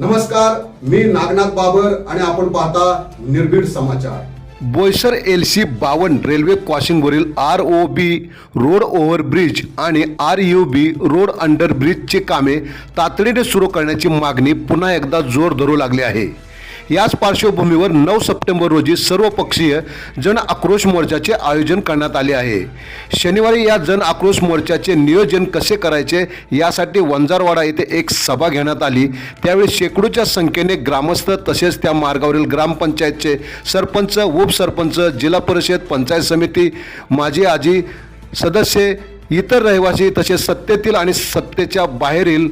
नमस्कार मी नागनाथ बाबर आणि आपण पाहता निर्भीड समाचार. बोईसर एल सी बावन railway क्रॉसिंगवरील R O B road overbridge आणि आर यू बी रोड अंडरब्रिजची कामे तातडीने सुरू करण्याची मागणी पुन्हा एकदा जोर धरू लागली आहे. याच पार्श्वभूमीवर नऊ सप्टेंबर रोजी सर्वपक्षीय जन आक्रोश मोर्चाचे आयोजन करण्यात आले आहे. शनिवारी या जन आक्रोश मोर्चाचे नियोजन कसे करायचे यासाठी वंजारवाडा येथे एक सभा घेण्यात आली. त्यावेळी शेकडोच्या संख्येने ग्रामस्थ तसेच त्या मार्गावरील ग्रामपंचायतचे सरपंच उपसरपंच जिल्हा परिषद पंचायत समिती माजी आजी सदस्य इतर रहिवासी तसेच सत्तेतील आणि सत्तेच्या बाहेरील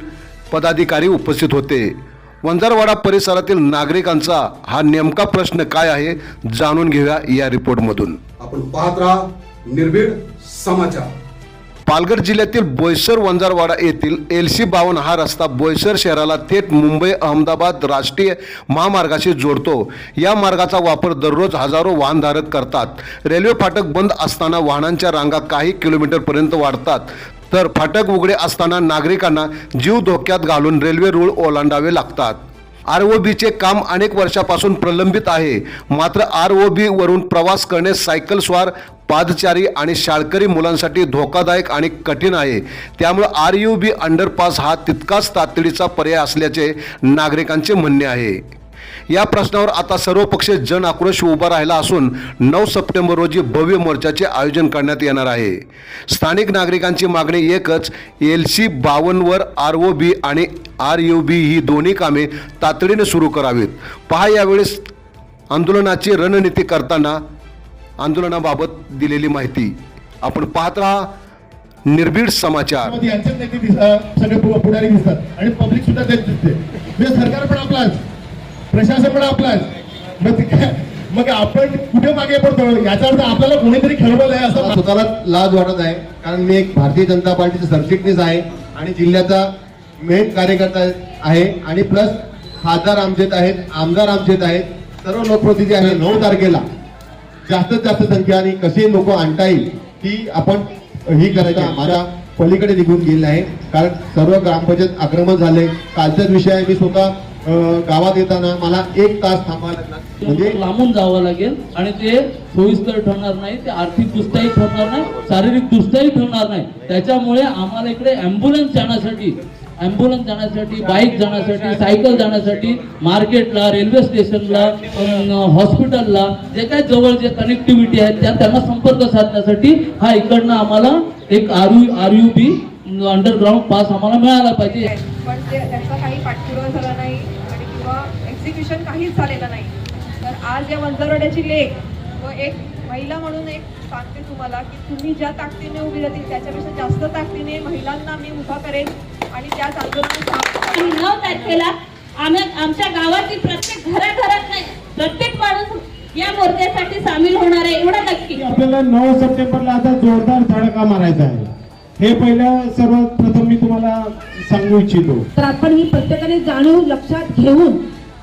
पदाधिकारी उपस्थित होते. वंजारवाडा परिसरातील नागरिकांचा हा नेमका प्रश्न काय आहे जाणून घेऊया या रिपोर्टमधून. आपण पाहत राहा निर्भीड समाचार. पालघर जिल्ह्यातील बोईसर वंजारवाडा येथील एल सी बावन हा रस्ता बोईसर शहराला थेट मुंबई अहमदाबाद राष्ट्रीय महामार्गाशी जोडतो. या मार्गाचा वापर दररोज हजारो वाहनधारक करतात. रेल्वे फाटक बंद असताना वाहनांच्या रांगा काही किलोमीटरपर्यंत वाढतात. तर फाटक उघडे असताना नागरिकांना जीव धोक्यात घालून रेल्वे रूळ ओलांडावे लागतात. आर ओ बीचे काम अनेक वर्षापासून प्रलंबित आहे. मात्र आर ओ बी वरून प्रवास करणे सायकल स्वार पादचारी आणि शाळकरी मुलांसाठी धोकादायक आणि कठीण आहे. त्यामुळे आर यू बी अंडरपास हा तितकाच तातडीचा पर्याय असल्याचे नागरिकांचे म्हणणे आहे. या प्रश्नावर आता सर्व पक्ष जन आक्रोश उभा राहिला असून नऊ सप्टेंबर रोजी भव्य मोर्चाचे आयोजन करण्यात येणार आहे. स्थानिक नागरिकांची मागणी एकच एल सी बावन्नवर आर ओ बी आणि आर यू बी ही दोन्ही कामे तातडीने सुरू करावीत. पहा यावेळेस आंदोलनाची रणनीती करताना आंदोलनाबाबत दिलेली माहिती. आपण पाहत राहा निर्भीड समाचार. सगळे पुढारी दिसतात आणि पब्लिक सुद्धा तेच दिसते. म्हणजे सरकार पण आपलाच प्रशासन पण आपलाच मग मग आपण कुठे मागे पडतो? याचा अर्थ आपल्याला कोणीतरी खरबल आहे असं स्वतःला लाज वाटत आहे कारण मी एक भारतीय जनता पार्टीचा सरचिटणीस आहे आणि जिल्ह्याचा मेन कार्यकर्ता आहे आणि प्लस खासदार आमचेत आहेत आमदार आमचेत आहेत. सर्व लोकप्रतिनिधी आहे नऊ तारखेला जास्तीत जास्त संख्या आणि कसे लोक आणता येईल की आपण ही करायचं माझ्या पलीकडे निघून गेले आहे कारण सर्व ग्रामपंचायत आक्रमण झाले. कालचाच विषय आहे मी स्वतः गावात येताना मला एक तास थांबावं लागला. म्हणजे लांबून जावं लागेल आणि ते सोयीस्कर ठरणार नाही ते आर्थिक दृष्ट्याही ठरणार नाही शारीरिक दृष्ट्याही ठरणार नाही. त्याच्यामुळे आम्हाला इकडे अँब्युलन्स जाण्यासाठी अँब्युलन्स जाण्यासाठी बाईक जाण्यासाठी सायकल जाण्यासाठी मार्केटला रेल्वे स्टेशनला हॉस्पिटलला जे काही जवळ जे कनेक्टिव्हिटी आहेत त्या त्यांना संपर्क साधण्यासाठी हा इकडनं आम्हाला एक R U R U B underground pass आम्हाला मिळाला पाहिजे. पण त्याचा काही पाठपुरावा झाला नाही. एक्झिक्युशन काहीच झालेलं नाही. तर आज या वंजारवाड्याची लेख व एक महिला म्हणून एक सांगते तुम्हाला की तुम्ही ज्या ताकदीने उभी राहतील त्याच्यापेक्षा जास्त ताकदीने महिलांना मी उभा करेन आणि त्याच नऊ तारखेला आम्ही आमच्या गावातील प्रत्येक घराघरात नाही प्रत्येक माणूस या मोर्चासाठी सामील होणार आहे एवढं नक्की. आपल्याला नऊ सप्टेंबरला आता जोरदार धडका मारायचा आहे. हे पहिलं सर्वप्रथम मी तुम्हाला सांगू इच्छितो. तर आपण ही प्रत्येकाने जाणून लक्षात घेऊन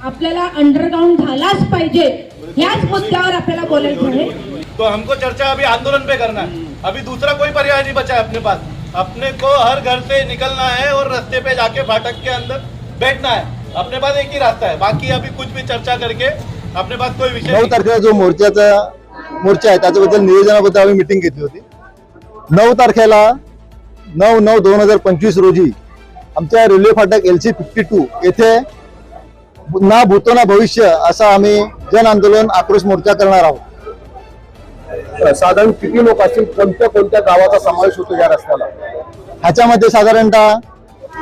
आपल्याला अंडरग्राऊंड झालाच पाहिजे. ह्याच मुद्द्यावर आपल्याला बोलायचं आहे. तो हमको चर्चा अभी आंदोलन पे करना है। अभी दूसरा कोई पर्याय नहीं बचा है अपने पास। अपने को हर घर से निकलना है और रास्ते पे जाके फाटक के अंदर बैठना है। अपने पास एक ही रास्ता है। बाकी अभी कुछ भी चर्चा करके अपने पास कोई विषय नऊ तारखेला जो मोर्चाचा मोर्चा आहे त्याच्याबद्दल नियोजनाबद्दल आम्ही मिटिंग घेतली होती. नऊ तारखेला नऊ नऊ दोन हजार पंचवीस रोजी आमच्या रेल्वे फाटक एल सी फिफ्टी टू येथे ना भूतो ना भविष्य असा आम्ही जन आंदोलन आक्रोश मोर्चा करणार आहोत. साधारण किती लोक असतील? कोणत्या कोणत्या गावाचा समावेश होतो या रस्त्याला? ह्याच्यामध्ये साधारणतः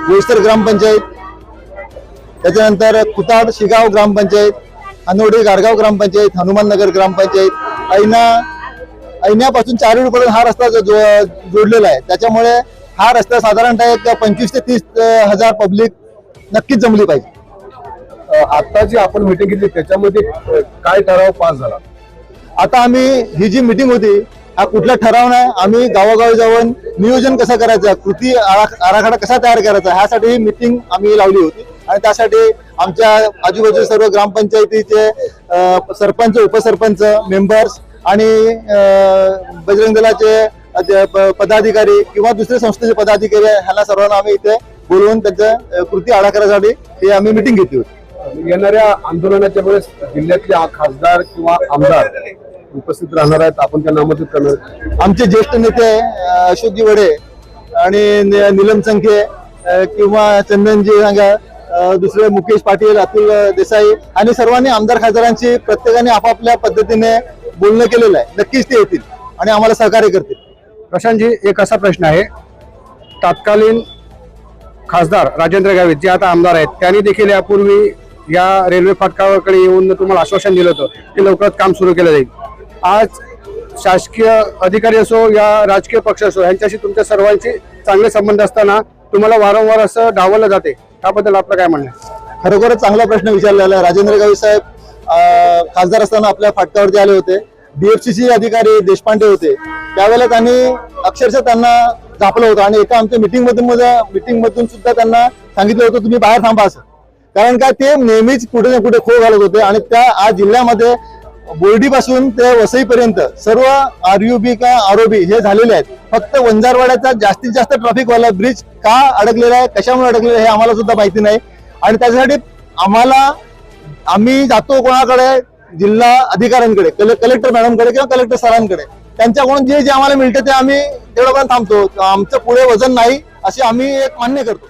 बोईसर ग्रामपंचायत त्याच्यानंतर कुताड शिगाव ग्रामपंचायत अनोडी गारगाव ग्रामपंचायत हनुमाननगर ग्रामपंचायत ऐना ऐन्यापासून चारोळीपर्यंत हा रस्ता जो जोडलेला आहे. त्याच्यामुळे हा रस्ता साधारणतः एक पंचवीस ते तीस हजार पब्लिक नक्कीच जमली पाहिजे. आता जी आपण मिटिंग घेतली त्याच्यामध्ये काय ठराव पास झाला? आता आम्ही ही जी मिटिंग होती हा कुठला ठराव नाही. आम्ही गावोगावी जाऊन नियोजन कसं करायचं कृती आराखडा कसा तयार करायचा ह्यासाठी ही मिटिंग आम्ही लावली होती. आणि त्यासाठी आमच्या आजूबाजू सर्व ग्रामपंचायतीचे सरपंच उपसरपंच मेंबर्स आणि बजरंग दलाचे पदाधिकारी किंवा दुसऱ्या संस्थेचे पदाधिकारी ह्यांना सर्वांना आम्ही इथे बोलवून त्यांच्या कृती आराखड्यासाठी हे आम्ही मिटिंग घेतली होती. येणाऱ्या आंदोलनाच्या वेळेस जिल्ह्यातले खासदार किंवा आमदार उपस्थित राहणार आहेत. आपण त्यांना आमंत्रित करणार आमचे ज्येष्ठ नेते अशोकजी वडे आणि नि- निलम संखे किंवा चंदनजी सांगा दुसरे मुकेश पाटील अतुल देसाई आणि सर्वांनी आमदार खासदारांची प्रत्येकाने आपापल्या पद्धतीने बोलणं केलेलं आहे. नक्कीच ते येतील आणि आम्हाला सहकार्य करतील. प्रशांतजी एक असा प्रश्न आहे. तत्कालीन खासदार राजेंद्र गावित जे आता आमदार आहेत त्यांनी देखील यापूर्वी या रेल्वे फाटकाकडे येऊन तुम्हाला आश्वासन दिलं होतं की लवकरात काम सुरू केलं जाईल. आज शासकीय अधिकारी असो या राजकीय पक्ष असो यांच्याशी तुमच्या सर्वांशी चांगले संबंध असताना तुम्हाला वारंवार असं डावलं जाते. त्याबद्दल आपलं काय म्हणणं आहे? खरोखरच चांगला प्रश्न विचारलेला आहे राजेंद्र गावी साहेब खासदार असताना आपल्या फाटकावरती आले होते. डीएफसीसी अधिकारी देशपांडे होते. त्यावेळेला त्यांनी अक्षरशः त्यांना झापलं होतं आणि एका आमच्या मिटिंग मधून मिटिंग मधून सुद्धा त्यांना सांगितलं होतं तुम्ही बाहेर थांबा असं. कारण का ते नेहमीच कुठे ना कुठे खो घालत होते आणि त्या आज जिल्ह्यामध्ये बोर्डीपासून ते वसईपर्यंत सर्व आर बी का आरोबी हे झालेले आहेत. फक्त वंजारवाड्याचा जास्तीत जास्त ट्रॅफिक वाला ब्रिज का अडकलेला आहे कशामुळे अडकलेला आहे हे आम्हाला सुद्धा माहिती नाही. आणि त्याच्यासाठी आम्हाला आम्ही जातो कोणाकडे? जिल्हा अधिकाऱ्यांकडे कले- कलेक्टर मॅडमकडे किंवा कलेक्टर सरांकडे. त्यांच्याकडून जे जे आम्हाला मिळतं ते आम्ही तेवढं पण थांबतो. आमचं पुढे वजन नाही असे आम्ही एक मान्य करतो.